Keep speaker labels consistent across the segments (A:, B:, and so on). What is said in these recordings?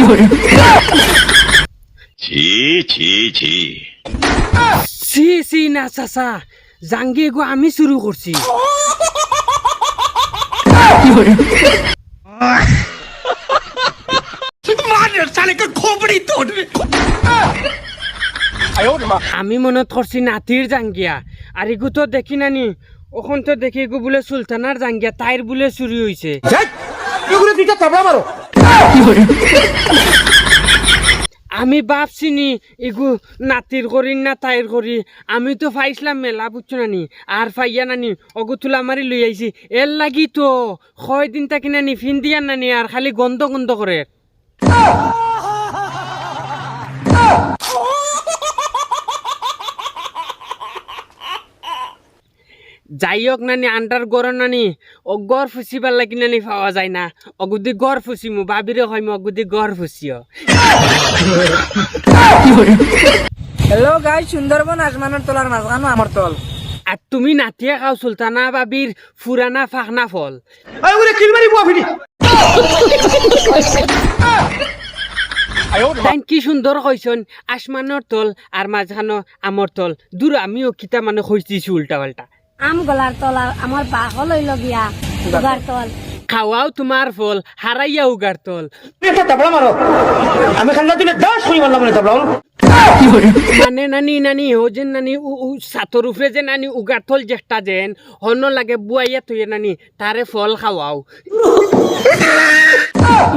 A: গো
B: ছি ছি ছি।
C: সি সি না চাচা জাঙ্গি গো আমি শুরু করছি। আমি মনত করছি নাতির জাঙ্গিয়া। আর এগু তো দেখি নানি। ওখান তো দেখি এগু বলে সুলতানার জাঙ্গিয়া। তাইর বলে চুরি হয়েছে আমি ভাবছি নি এগু নাতির করি না তাইর করি। আমি তো ফাইছিলাম মেলা বুঝছ নানি, আর ফাইয়া নানি অগু তুলা মারি লই আইছি এর লাগি তো ছয় দিন তাকি নানি ফিন দিয়া নানি আর খালি গন্ধ গন্ধ করে যাই হোক নানি আন্ডার গড় নানি ও গড় ফুসিবার লাগি নানি পাওয়া যায় না। অগুদি গড় ফুসিমু বাবিরে হয় অগুদি গড় ফুসিও
D: হ্যালো গাই সুন্দরবন আসমানের তলার মাঝখানো আমার তল।
C: আর তুমি নাতিয়ে খাও সুলতানা বাবির ফুরানা ফাখনা ফল। তাইন কি সুন্দর কইছন আসমানের তল আর মাঝখানো আমর তল। দূর আমিও কিতা মানে কইছিছি উল্টা পাল্টা।
A: আম গলার তল আমার বাঘ লইল গিয়া উগার তল।
C: খাওয়াও তোমার ফল হারাইয়া উগার তল। মানে নানি নানি হো যেন নানি সাতর উপরে যে নানি উগার থল যেটা যেন। হন লাগে বুয়াইয়া থইয়ে নানি তারে ফল খাওয়াও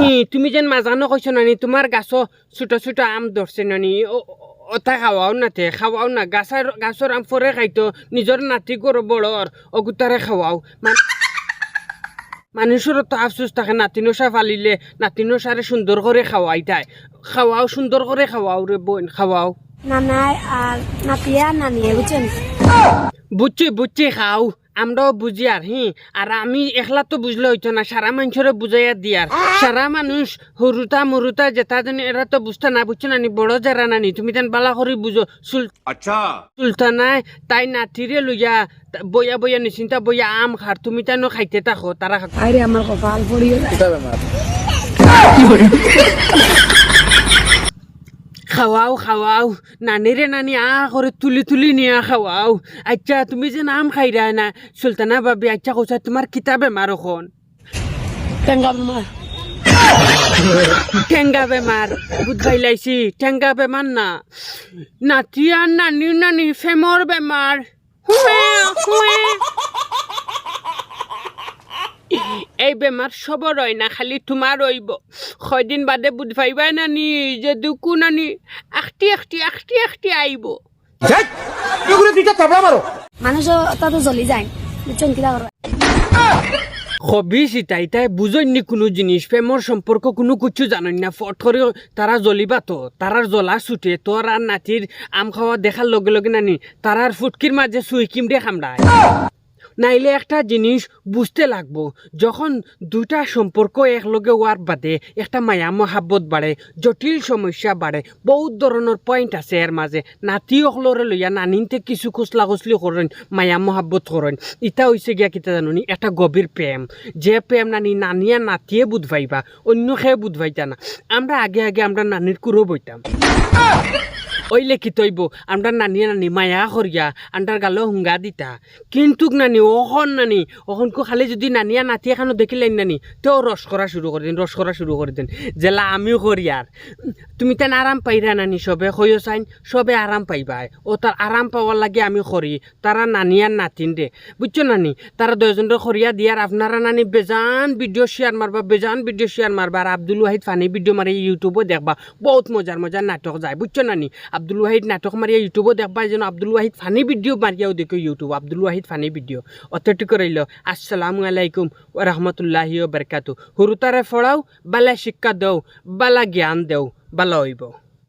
C: ই, তুমি যেন মাজানো কইছো নানি তোমার গাছ ছোট ছোট আম ধরছে নানি ওটা খাওয়াও না তে খাওয়াও না। গাছৰ গাছৰ আম ফৰে খাইতো নিজৰ নাতি গৰ বড়ৰ অগুতাৰে খাওয়াও মান মানুষেরও তো আফসোস থাকে নাতিনসা ফালিলে নাতিনসারে সুন্দর করে খাওয়াই তাই। খাওয়াও সুন্দর করে খাওয়াও রে বোন খাওয়াও
A: নানাই আর নাতিয়া নানিয়ে বুঝছেন
C: বুঝছি বুঝছি খাও। আমরাও বুঝি আর হি? আর আমি একলা তো বুঝলে হইতো না সারা মানুষের বুঝাইয়া দিয়ার। সারা মানুষ হরুতা মরুতা যেটা জানি এরা তো বুঝতে না বুঝছ নানি বড় যারা নানি তুমি তেন বালা করে বুঝো।
B: আচ্ছা।
C: সুলতানাই তাই নাতিরে লইয়া বইয়া বইয়া নিশ্চিন্তা বইয়া আম খার তুমি তাই খাইতে থাকো তারা
A: আরে আমার কপাল পড়িয়ে
D: কিতা
C: খাওয়াও খাওয়াও। নানিরে নানি আ করে তুলি তুলি নিয়া খাওয়াও। আচ্ছা তুমি যে নাম খাইরা না সুলতানা বাবি আচ্ছা কৈছা তোমার কিতাবে বেমার এখন
A: টেঙ্গা বেমার
C: ঠেঙ্গা বেমার বুধবাই লাইছি ঠেঙ্গা বেমার না। নাতি আর নানি নানি ফেমর বেমার হুয়ে, হুয়ে। এই বেমার সবর হয় না খালি তোমার রইব কয়দিন বাদে বুধ পাইবাই নানি যে দুকু নানি আখটি আখটি আখটি আখটি আইব
A: মানুষ তাতো জ্বলি যায় বুঝছেন কিলা করো
C: হবি সীতা ইতাই বুঝইনি কোনো জিনিস প্রেমর সম্পর্ক কোনো কিছু জানেন না। ফট করে তারা জ্বলিবা তো তারার জ্বলা ছুটে তোর আর নাতির আম খাওয়া দেখার লগে লগে নানি তারার ফুটকির মাঝে সুইকিম দিয়ে খামড়ায় নাইলে একটা জিনিস বুঝতে লাগবো। যখন দুইটা সম্পর্ক একলগে হওয়ার বাদে, একটা মায়া মহাব্বত বাড়ে, জটিল সমস্যা বাড়ে, বহুত ধরনের পয়েন্ট আছে এর মাঝে। নাতি অকলরে লইয়া নানিনতে কিছু খুসলা খুসলি করেন, মায়া মহাব্বত করেন। ইটা হয়েছে গিয়া কিতা জানুনি একটা গভীর প্রেম। যে প্রেম নানি নানিয়া নাতিয়ে বুধ পাইবা অন্য খেয়ে বুধ পাইতা না। আমরা আগে আগে আমরা নানির কুরো বইতাম ওইলে কি তৈব? আমরা নানি নানি মায়া করিয়া আন্ডার গালো হুঙ্গা দিতা। কিন্তু নানি, অহন নানি, অহনকো খালি যদি নানিয়া নাতি এখানো দেখিলেন নানি, তেও রস করা শুরু করে দিন রস করা শুরু করে দিন। জেলা আমিও করি আর তুমি তেন আরাম পাইরা নানি, সবে হইও চাইন, সবে আরাম পাইবাই। ও তার আরাম পাওয়ার লাগে আমি করি তারা নানি আর নাতিন রে বুঝছ নানি তারা দুজনের খরিয়া দিয়ার আপনারা নানি বেজান ভিডিও শেয়ার মারবা বেজান ভিডিও শেয়ার মারবা আর আব্দুল ওয়াহিদ ফানি ভিডিও মারি ইউটিউবও দেখবা। বহুত মজার মজার নাটক যায়। বুঝছ নানি আব্দুল ওয়াহিদ নাটক মারিয়া ইউটিউবও দেখবা যেন আব্দুল ওয়াহিদ ফানি ভিডিও মারিয়াও দেখো YouTube Abdul Wahid funny video অতটি করাইল আসসালামু আলাইকুম ও রহমতুল্লাহি ও বরকাতু হুরুতারে ফড়াও বালা শিক্ষা দেও, বালা জ্ঞান দেও, বালা হইব।